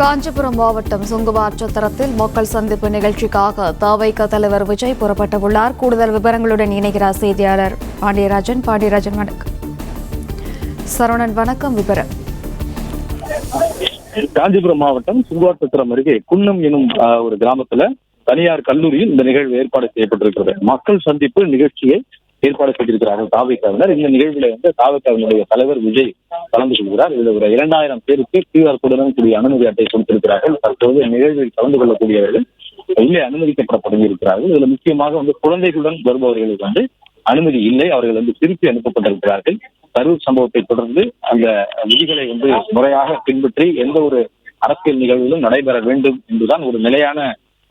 காஞ்சிபுரம் மாவட்டம் சுங்குவாற்றத்தரத்தில் மக்கள் சந்திப்பு நிகழ்ச்சிக்காக தவைக்க தலைவர் விஜய் புறப்பட்டுள்ளார். கூடுதல் விவரங்களுடன் இணைகிறார் செய்தியாளர் பாண்டியராஜன். பாண்டியராஜன் வணக்கம். சரவணன் வணக்கம். விவரம் காஞ்சிபுரம் மாவட்டம் சுங்குவார்பத்திரம் அருகே குன்னம் எனும் ஒரு கிராமத்துல தனியார் கல்லூரியில் இந்த நிகழ்வு ஏற்பாடு செய்யப்பட்டிருக்கிறது. மக்கள் சந்திப்பு நிகழ்ச்சியை ஏற்பாடு செய்திருக்கிறார்கள் தாவிக்காவினர் இந்த நிகழ்வில் வந்து தாவிக்காவினுடைய தலைவர் விஜய் கலந்து கொள்கிறார். இதுல ஒரு இரண்டாயிரம் பேருக்கு கியூஆர் கோடுடன் கூடிய அனுமதி அட்டை கொடுத்திருக்கிறார்கள். தற்போது நிகழ்வில் கலந்து கொள்ளக்கூடியவர்கள் இல்லை அனுமதிக்கப்பட தொடங்கியிருக்கிறார்கள் இதுல முக்கியமாக வந்து குழந்தைகளுடன் வருபவர்களுக்கு வந்து அனுமதி இல்லை. அவர்கள் வந்து திருப்பி அனுப்பப்பட்டிருக்கிறார்கள். கரூர் சம்பவத்தை தொடர்ந்து அந்த விதிகளை வந்து முறையாக பின்பற்றி எந்த ஒரு அரசியல் நிகழ்விலும் நடைபெற வேண்டும் என்றுதான் ஒரு நிலையான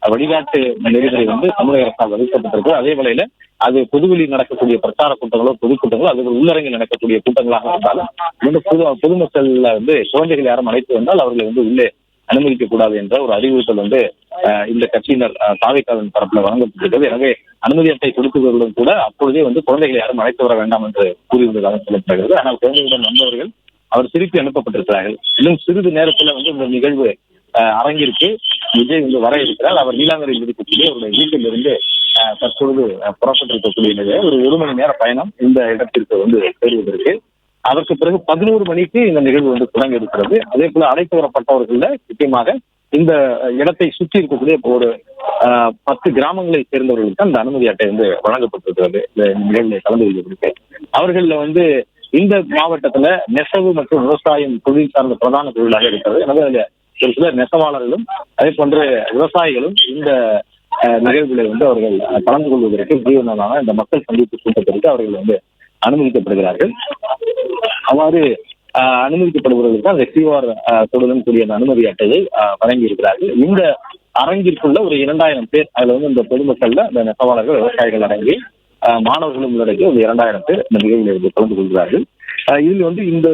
வழிகாட்டு நெறிமுறை வந்து தமிழக அரசால் வகுக்கப்பட்டிருக்கு. அதே வேளையில அது பொதுவெளியில் நடக்கக்கூடிய பிரச்சார கூட்டங்களோ பொதுக்கூட்டங்களோ அது உள்ளரங்கில் நடக்கக்கூடிய கூட்டங்களாக இருந்தாலும் இந்த பொது பொதுமக்கள்ல வந்து குழந்தைகள் யாரும் அழைத்து வந்தால் அவர்களை வந்து உள்ளே அனுமதிக்க கூடாது என்ற ஒரு அறிவுறுத்தல் வந்து இந்த கட்சியினர் சாவைக்காரன் தரப்புல வழங்கப்பட்டிருக்கிறது. எனவே அனுமதி அட்டை கொடுத்தவர்களும் கூட அப்பொழுதே வந்து குழந்தைகளை யாரும் அழைத்து வர வேண்டாம் என்று கூறியிருந்ததாக சொல்லப்படுகிறது ஆனால் குழந்தைகளுடன் வந்தவர்கள் அவர் திருப்பி அனுப்பப்பட்டிருக்கிறார்கள். இன்னும் சிறிது நேரத்துல வந்து இந்த நிகழ்வு அரங்கிற்கு விஜய் வந்து வர இருக்கிறார். அவர் நீலாங்கரையில் இருக்கக்கூடிய அவருடைய வீட்டிலிருந்து தற்பொழுது புறப்பட்டிருக்கக்கூடிய நிலையில் ஒரு ஒரு மணி நேர பயணம் இந்த இடத்திற்கு வந்து சேருவதற்கு. அதற்கு பிறகு பதினோரு மணிக்கு இந்த நிகழ்வு வந்து தொடங்க இருக்கிறது. அதே போல அழைத்து வரப்பட்டவர்கள முக்கியமாக இந்த இடத்தை சுற்றி இருக்கக்கூடிய ஒரு பத்து கிராமங்களை சேர்ந்தவர்களுக்கு அந்த அனுமதி அட்டை வந்து வழங்கப்பட்டிருக்கிறது. இந்த நிகழ்வில் கலந்து கொள்வதற்கு அவர்கள வந்து இந்த மாவட்டத்துல நெசவு மற்றும் விவசாயம் தொழில் சார்ந்த பிரதான தொழிலாக இருக்கிறது. எனவே அதுல ஒரு சிலர் நெசவாளர்களும் அதே போன்று விவசாயிகளும் இந்த அஹ், நிகழ்வுகளை வந்து அவர்கள் கலந்து கொள்வதற்கு ஜீவனான இந்த மக்கள் சந்திப்பு கூட்டத்திற்கு அவர்கள் வந்து அனுமதிக்கப்படுகிறார்கள். அவ்வாறு ஆஹ், அந்த கியூஆர் தொடுதல் கூடிய அந்த அனுமதி அட்டையை ஆஹ், வழங்கி இருக்கிறார்கள் இந்த அரங்கிற்குள்ள ஒரு இரண்டாயிரம் பேர் அதுல வந்து இந்த பொதுமக்கள்ல இந்த நெசவாளர்கள் விவசாயிகள் அடங்கி மாணவர்களும் உள்ளடக்கி ஒரு இரண்டாயிரம் பேர் இந்த நிகழ்வில் இருந்து கலந்து கொள்கிறார்கள். இதில் வந்து இந்த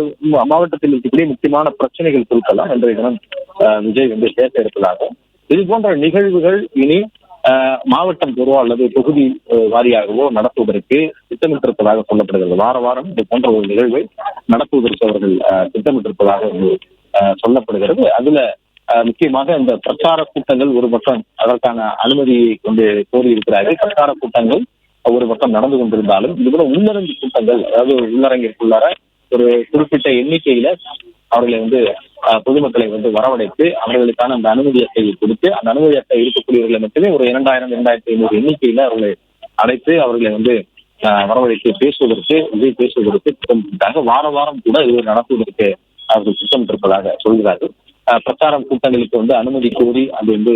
மாவட்டத்தில் இருக்கக்கூடிய முக்கியமான பிரச்சனைகள் குறிக்கலாம் என்ற தினம் ஆஹ், விஜய் வந்து பேச இருப்பதாகவும் இது போன்ற நிகழ்வுகள் இனி மாவட்டம் தோறும் அல்லது தொகுதி வாரியாகவோ நடத்துவதற்கு திட்டமிட்டிருப்பதாக சொல்லப்படுகிறது. வார வாரம் இது போன்ற ஒரு நிகழ்வை நடத்துவதற்கு அவர்கள் ஆஹ், திட்டமிட்டிருப்பதாக சொல்லப்படுகிறது. அதுல முக்கியமாக இந்த பிரச்சார கூட்டங்கள் ஒரு பக்கம் அதற்கான அனுமதியை கொண்டு கோரியிருக்கிறார்கள். பிரச்சார கூட்டங்கள் ஒரு பக்கம் நடந்து கொண்டிருந்தாலும் இது போல உள்ளரங்கு கூட்டங்கள் அதாவது உள்ளரங்கிற்குள்ளார ஒரு குறிப்பிட்ட எண்ணிக்கையில அவர்களை வந்து பொதுமக்களை வந்து வரவழைத்து அவர்களுக்கான அந்த அனுமதி அட்டையை கொடுத்து அந்த அனுமதி அட்டை இருக்கக்கூடியவர்களை மட்டுமே ஒரு இரண்டாயிரம் இரண்டாயிரத்தி ஐநூறு எண்ணிக்கையில அவர்களை அழைத்து அவர்களை வந்து வரவழைத்து பேசுவதற்கு விஜய் பேசுவதற்கு திட்டமிட்டாங்க வார வாரம் கூட இது நடத்துவதற்கு அவர்கள் திட்டமிட்டிருப்பதாக சொல்கிறார்கள். பிரச்சாரம் கூட்டங்களுக்கு வந்து அனுமதி கோரி அது வந்து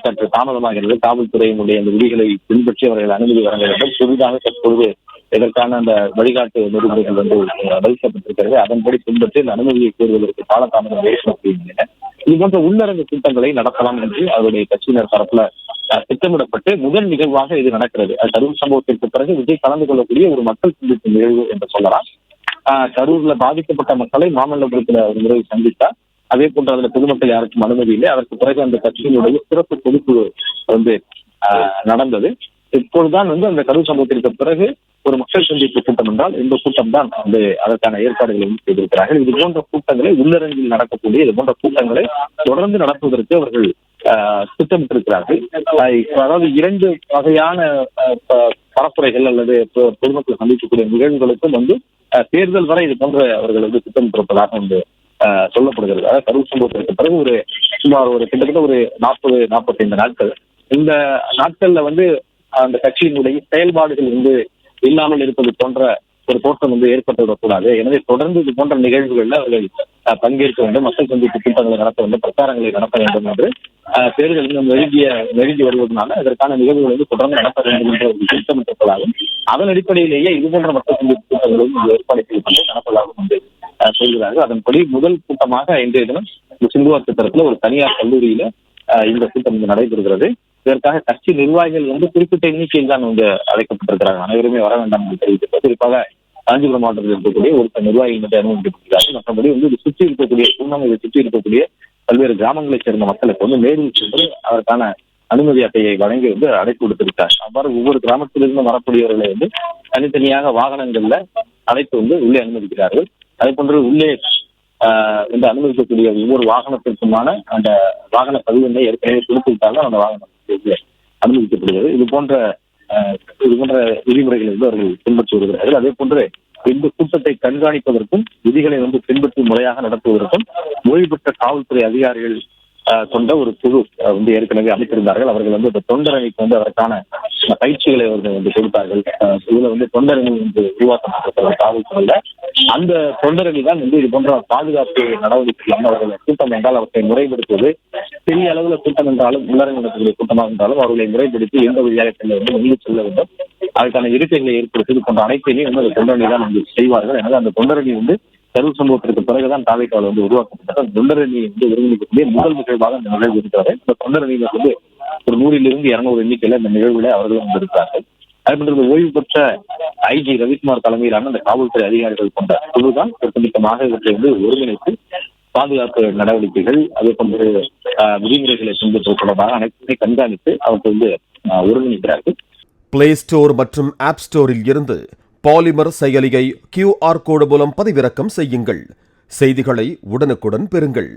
சற்று தாமதமாகிறது காவல்துறையினுடைய அந்த விதிகளை பின்பற்றி அவர்கள் அனுமதி வழங்க வேண்டும். புதிதாக தற்பொழுது இதற்கான அந்த வழிகாட்டு நெறிமுறைகள் வந்து வகுக்கப்பட்டிருக்கிறது. அதன்படி பின்பற்றி இந்த அனுமதியை கோருவதற்கு காலதாமதம் ஏற்படுத்தியுள்ளன. இது போன்ற உள்ளரங்கு கூட்டங்களை நடத்தலாம் என்று அவருடைய கட்சியினர் தரப்புல அஹ், திட்டமிடப்பட்டு முதல் நிகழ்வாக இது நடக்கிறது. அது கரூர் சம்பவத்திற்கு பிறகு விஜய் கலந்து கொள்ளக்கூடிய ஒரு மக்கள் சந்திப்பு நிகழ்வு என்று சொல்லலாம். ஆஹ், கரூர்ல பாதிக்கப்பட்ட மக்களை மாமல்லபுரத்துல ஒரு முறை சந்தித்தார் அதே போன்று அதுல பொதுமக்கள் யாருக்கும் அனுமதி இல்லை. அதற்கு பிறகு அந்த கட்சியினுடைய சிறப்பு பொதுக்குழு வந்து நடந்தது. இப்பொழுதுதான் வந்து அந்த கரூர் சம்பவத்திற்கு பிறகு ஒரு மக்கள் சந்திப்பு கூட்டம் என்றால் இந்த கூட்டம் தான் வந்து அதற்கான ஏற்பாடுகளை வந்து செய்திருக்கிறார்கள். இது போன்ற கூட்டங்களை உள்ளரங்கில் நடக்கக்கூடிய இது போன்ற கூட்டங்களை தொடர்ந்து நடத்துவதற்கு அவர்கள் ஆஹ், திட்டமிட்டிருக்கிறார்கள். அதாவது இரண்டு வகையான ப- பரப்புரைகள் அல்லது பொ- பொதுமக்கள் சந்திக்கக்கூடிய நிகழ்வுகளுக்கும் வந்து தேர்தல் வரை இது போன்ற அவர்கள் வந்து திட்டமிட்டிருப்பதாக வந்து சொல்லப்படுகிறது. அதாவது கரூர் சம்பவத்திற்கு பிறகு ஒரு சுமார் ஒரு கிட்டத்தட்ட ஒரு நாற்பது நாற்பத்தைந்து நாட்கள். இந்த நாட்கள்ல வந்து அந்த கட்சியினுடைய செயல்பாடுகள் வந்து இல்லாமல் இருப்பது போன்ற ஒரு தோற்றம் வந்து ஏற்பட்டுவிடக்கூடாது எனவே தொடர்ந்து இது போன்ற நிகழ்வுகள்ல அவர்கள் பங்கேற்க வேண்டும். மக்கள் சந்திப்பு கூட்டங்களை நடத்த வேண்டும் பிரச்சாரங்களை நடத்த வேண்டும் என்று தேர்தல் இன்னும் நெருங்கிய நெருங்கி வருவதனால அதற்கான நிகழ்வுகள் வந்து தொடர்ந்து நடத்த வேண்டும் என்று ஒரு திட்டமிட்டிருப்பதாகவும் அதன் அடிப்படையிலேயே இது போன்ற மக்கள் சந்திப்பு கூட்டங்களும் ஏற்பாடு செய்யப்பட்டு நடப்பதாகவும் வந்து சொல்கிறார்கள் அதன்படி முதல் கூட்டமாக இன்றைய தினம் இந்த சிந்துவார் திட்டத்தில் ஒரு தனியார் கல்லூரியில இந்த கூட்டம் இங்கு நடைபெறுகிறது. இதற்காக கட்சி நிர்வாகிகள் வந்து குறிப்பிட்ட எண்ணிக்கையில் தான் வந்து அழைக்கப்பட்டிருக்கிறாங்க அனைவருமே வர வேண்டாம் என்று தெரிவித்திருக்கிறது குறிப்பாக காஞ்சிபுரம் மாவட்டத்தில் இருக்கக்கூடிய ஒரு நிர்வாகிகள் மட்டும் அனுமதிக்கப்பட்டிருக்கிறார்கள் மற்றபடி வந்து இது சுற்றி இருக்கக்கூடிய பூனம் சுற்றி இருக்கக்கூடிய பல்வேறு கிராமங்களைச் சேர்ந்த மக்களுக்கு வந்து நேரில் சென்று அதற்கான அனுமதி அட்டையை வழங்கி வந்து அழைப்பு விடுத்திருக்கார் அவ்வாறு ஒவ்வொரு கிராமத்திலிருந்து வரக்கூடியவர்களை வந்து தனித்தனியாக வாகனங்கள்ல அழைத்து வந்து உள்ளே அனுமதிக்கிறார்கள். அதே போன்று உள்ளே ஆஹ் வந்து அனுமதிக்கக்கூடிய ஒவ்வொரு வாகனத்திற்குமான அந்த வாகன பதிவெண்ணை ஏற்கனவே கொடுத்துவிட்டால்தான் அந்த வாகனம் அனுமதிக்கப்படுகிறது. இது போன்ற இது போன்ற விதிமுறைகளை வந்து அவர்கள் பின்பற்றி வருகிறார்கள். அதே போன்று இந்த கூட்டத்தை கண்காணிப்பதற்கும் விதிகளை வந்து பின்பற்றி முறையாக நடத்துவதற்கும் ஓய்வு பெற்ற காவல்துறை அதிகாரிகள் ஆஹ் கொண்ட ஒரு குழு வந்து ஏற்கனவே அமைத்திருந்தார்கள். அவர்கள் வந்து இந்த தொண்டரணிக்கு வந்து அதற்கான பயிற்சிகளை அவர்கள் வந்து கொடுத்தார்கள். இதுல வந்து தொண்டரணி வந்து உருவாக்கப்பட்டிருக்கிறது. காவல்துறையில அந்த தொண்டர்கள் தான் வந்து இது போன்ற பாதுகாப்பு நடவடிக்கைகள் வந்து அவர்கள் கூட்டம் என்றால் அவற்றை முறைப்படுத்துவது. பெரிய அளவுல கூட்டம் என்றாலும் உள்ளரங்க நடத்தக்கூடிய கூட்டமாக இருந்தாலும் அவர்களை முறைப்படுத்தி எந்த வழியாக செல்ல வேண்டும் எங்கு செல்ல வேண்டும். அதற்கான இருக்கைகளை ஏற்படுத்தி இது போன்ற அனைத்தையுமே வந்து அந்த தொண்டரணி தான் வந்து செய்வார்கள். எனவே அந்த தொண்டரணி வந்து கரூர் சம்பவத்திற்கு பிறகுதான் தாவைக்கால் வந்து உருவாக்கப்பட்டது. அந்த தொண்டரணி வந்து ஒருங்கிணைக்கக்கூடிய முதல் நிகழ்வாக அந்த நிகழ்வு இருக்கிறது. இந்த தொண்டரணியில வந்து ஒரு நூறிலிருந்து இருநூறு எண்ணிக்கையில இந்த நிகழ்வுல அவர்கள் வந்திருக்கிறார்கள் அதே போன்ற ஓய்வு பெற்ற ஐஜி ரவிக்குமார் தலைமையிலான அந்த காவல்துறை அதிகாரிகள் கொண்ட குழுதான் ஒட்டுமொத்தமாக இவற்றை வந்து ஒருங்கிணைத்து பாதுகாப்பு நடவடிக்கைகள் அதே போன்று ஆஹ், விதிமுறைகளை பின்பற்றுவது தொடர்பாக அனைத்துமே கண்காணித்து அவற்றை வந்து ஒருங்கிணைக்கிறார்கள். பிளே ஸ்டோர் மற்றும் ஆப் ஸ்டோரில் இருந்து பாலிமர் செயலியை கியூஆர் கோடு மூலம் பதிவிறக்கம் செய்யுங்கள். செய்திகளை உடனுக்குடன் பெறுங்கள்.